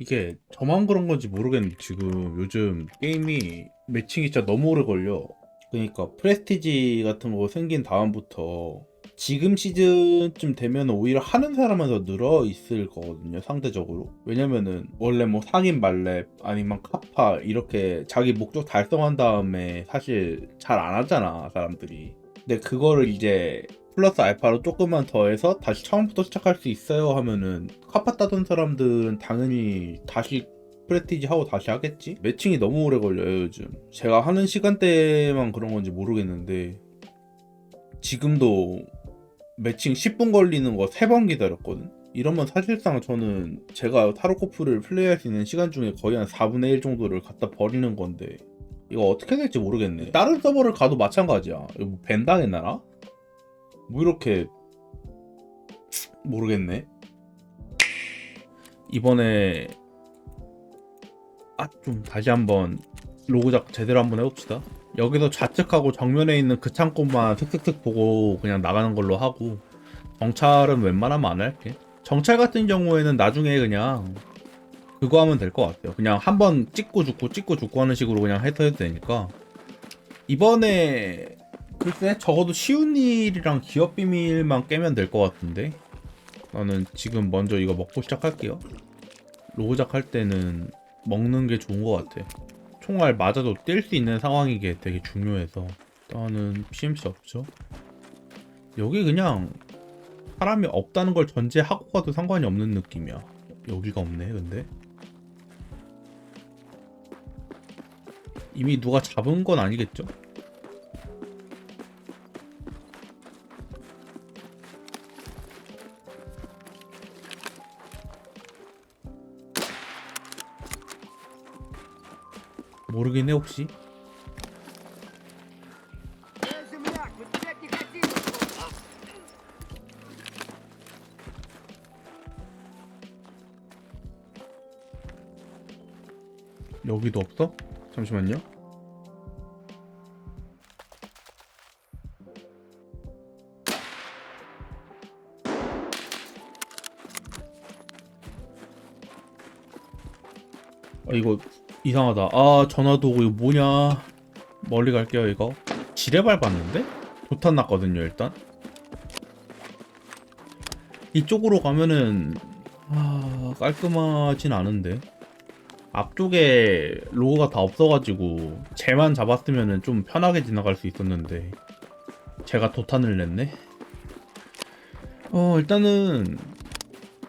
이게 저만 그런 건지 모르겠는데 지금 요즘 게임이 매칭이 진짜 너무 오래 걸려. 그러니까 프레스티지 같은 거 생긴 다음부터 지금 시즌쯤 되면 오히려 하는 사람은 더 늘어 있을 거거든요 상대적으로 왜냐면은 원래 뭐 상인 말렙 아니면 카파 이렇게 자기 목적 달성한 다음에 사실 잘 안 하잖아 사람들이 근데 그거를 이제 플러스 알파로 조금만 더해서 다시 처음부터 시작할 수 있어요 하면은 카파 따던 사람들은 당연히 다시 프레티지 하고 다시 하겠지? 매칭이 너무 오래 걸려요 요즘 제가 하는 시간대만 그런 건지 모르겠는데 지금도 매칭 10분 걸리는 거 3번 기다렸거든 이러면 사실상 저는 제가 타로코프를 플레이할 수 있는 시간 중에 거의 한 4분의 1 정도를 갖다 버리는 건데 이거 어떻게 될지 모르겠네 다른 서버를 가도 마찬가지야 이거 뭐 밴당했나나? 뭐 이렇게 모르겠네. 이번에 아 좀 다시 한번 로고작 제대로 한번 해봅시다. 여기서 좌측하고 정면에 있는 그 창고만 슥슥슥 보고 그냥 나가는 걸로 하고 정찰은 웬만하면 안 할게. 정찰 같은 경우에는 나중에 그냥 그거 하면 될 것 같아요. 그냥 한번 찍고 죽고 찍고 죽고 하는 식으로 그냥 해서 해도 되니까. 이번에 글쎄 적어도 쉬운 일이랑 기업 비밀만 깨면 될 것 같은데. 나는 지금 먼저 이거 먹고 시작할게요. 로고작 할 때는 먹는 게 좋은 것 같아. 총알 맞아도 뛸 수 있는 상황이게 되게 중요해서. 일단은 PMC 없죠? 여기 그냥 사람이 없다는 걸 전제하고 가도 상관이 없는 느낌이야. 여기가 없네 근데. 이미 누가 잡은 건 아니겠죠? 모르겠네 혹시 여기도 없어? 잠시만요 아, 이거 이상하다. 아, 전화도 오고 이거 뭐냐? 멀리 갈게요, 이거. 지뢰 밟았는데? 도탄 났거든요, 일단. 이쪽으로 가면은 아, 깔끔하진 않은데. 앞쪽에 로고가 다 없어가지고 쟤만 잡았으면 좀 편하게 지나갈 수 있었는데 제가 도탄을 냈네. 어 일단은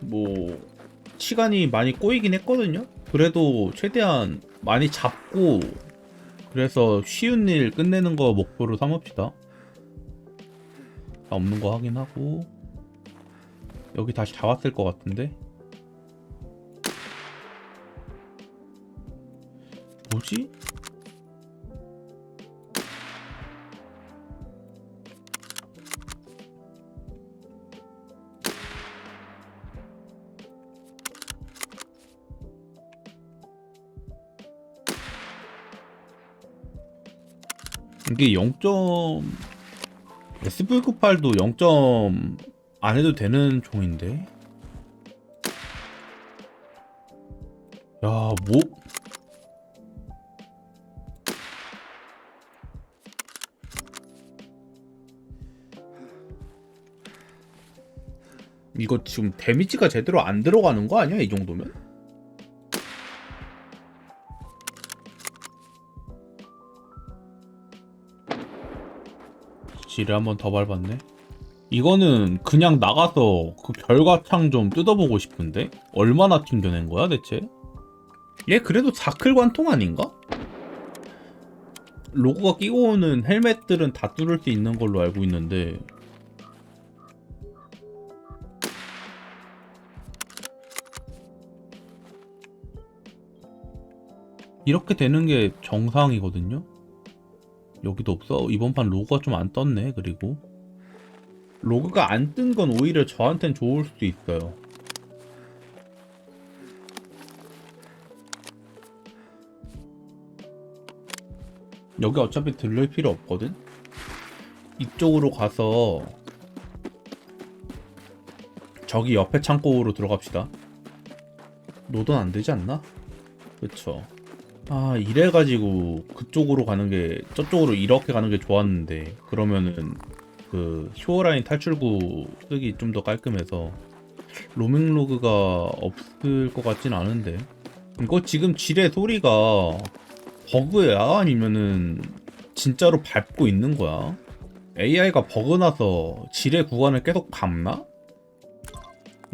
뭐 시간이 많이 꼬이긴 했거든요. 그래도 최대한 많이 잡고 그래서 쉬운 일 끝내는 거 목표로 삼읍시다. 다 없는 거 확인하고 여기 다시 잡았을 것 같은데. 뭐지? 이게 0. SV98도 0. 안 해도 되는 종인데. 야, 뭐 이거 지금 데미지가 제대로 안 들어가는 거 아니야? 이 정도면? 지뢰 한번 더 밟았네. 이거는 그냥 나가서 그 결과창 좀 뜯어보고 싶은데? 얼마나 튕겨낸 거야 대체? 얘 그래도 사클 관통 아닌가? 로고가 끼고 오는 헬멧들은 다 뚫을 수 있는 걸로 알고 있는데 이렇게 되는 게 정상이거든요. 여기도 없어. 이번 판 로그가 좀 안 떴네. 그리고 로그가 안 뜬 건 오히려 저한텐 좋을 수도 있어요. 여기 어차피 들를 필요 없거든. 이쪽으로 가서 저기 옆에 창고로 들어갑시다. 노던 안 되지 않나? 그쵸. 아, 이래가지고 그쪽으로 가는 게, 저쪽으로 이렇게 가는 게 좋았는데, 그러면은 그 쇼어라인 탈출구 쓰기 좀 더 깔끔해서 로밍 로그가 없을 것 같진 않은데. 이거 지금 지뢰 소리가 버그야? 아니면은 진짜로 밟고 있는 거야? AI가 버그 나서 지뢰 구간을 계속 밟나?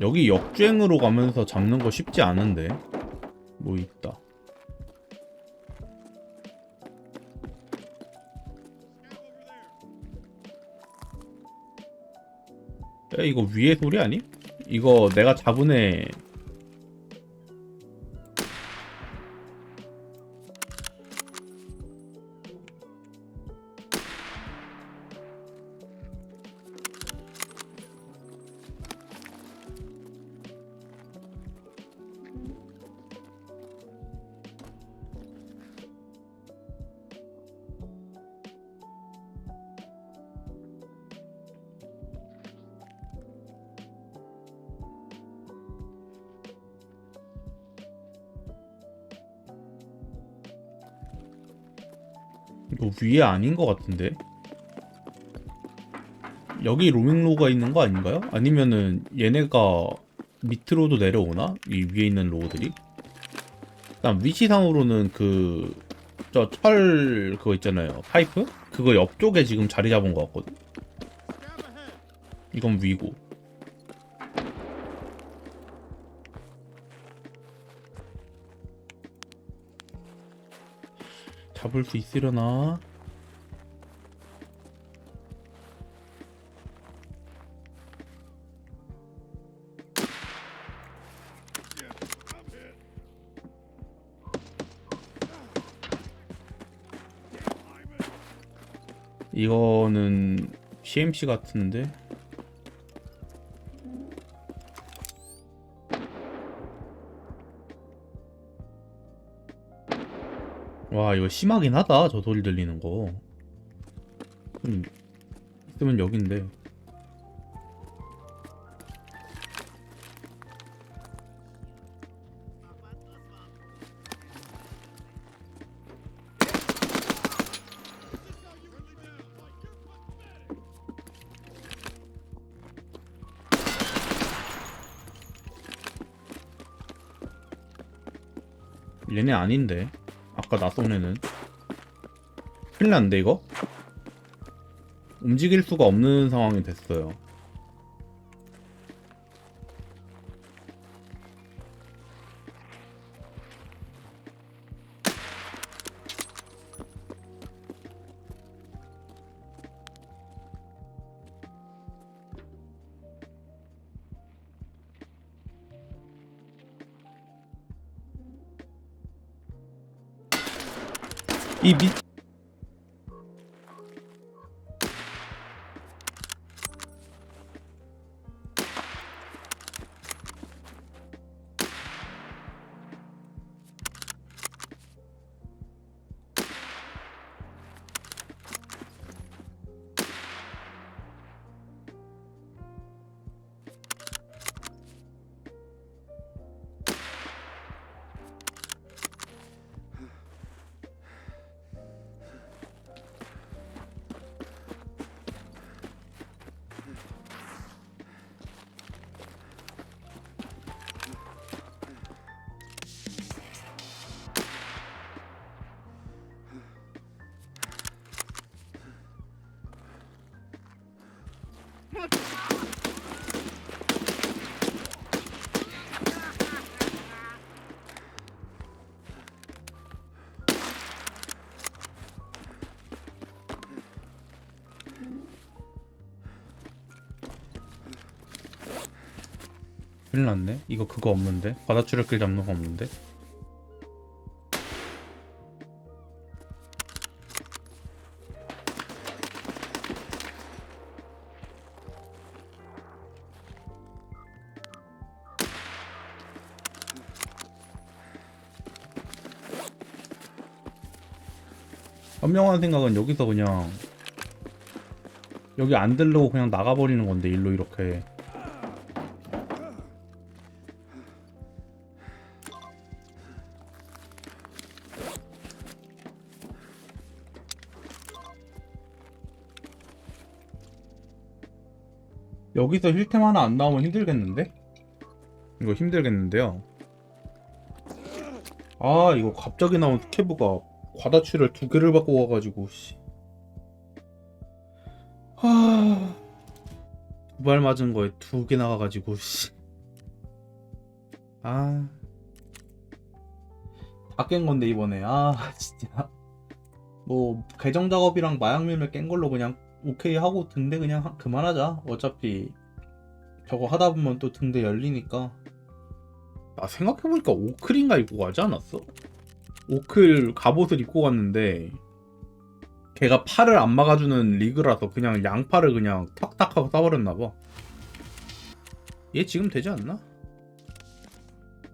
여기 역주행으로 가면서 잡는 거 쉽지 않은데 뭐 있다 이거 위에 소리 아니? 이거 내가 잡은 애 이거 위에 아닌 것 같은데 여기 로밍 로가 있는 거 아닌가요? 아니면은 얘네가 밑으로도 내려오나? 이 위에 있는 로고들이? 일단 위치상으로는 그 저 철 그거 있잖아요 파이프? 그거 옆쪽에 지금 자리 잡은 것 같거든 이건 위고 잡을 수 있으려나? 이거는 CMC 같은데 와 이거 심하긴 하다 저 소리 들리는 거. 음, 있으면 여긴데. 얘네 아닌데 아까 나쏜 애는 큰일 났는데 이거? 움직일 수가 없는 상황이 됐어요 이 밑, 큰일 났네? 이거 그거 없는데? 바다추력길 잡는 거 없는데? 현명한 생각은 여기서 그냥 여기 안 들르고 그냥 나가버리는 건데 일로 이렇게 여기서 힐템 하나 안 나오면 힘들겠는데? 이거 힘들겠는데요. 아 이거 갑자기 나온 스케브가 과다치를 두 개를 받고 가가지고 씨. 하... 두발 맞은 거에 두 개 나가가지고 씨. 아... 다 깬 건데 이번에 아 진짜 뭐 계정 작업이랑 마약 밀매 깬 걸로 그냥 오케이 하고 등대 그냥 하- 그만하자 어차피 저거 하다 보면 또 등대 열리니까 아 생각해보니까 오클인가 입고 가지 않았어? 오클 갑옷을 입고 갔는데 걔가 팔을 안 막아주는 리그라서 그냥 양팔을 그냥 탁탁 하고 쏴버렸나봐 얘 지금 되지 않나?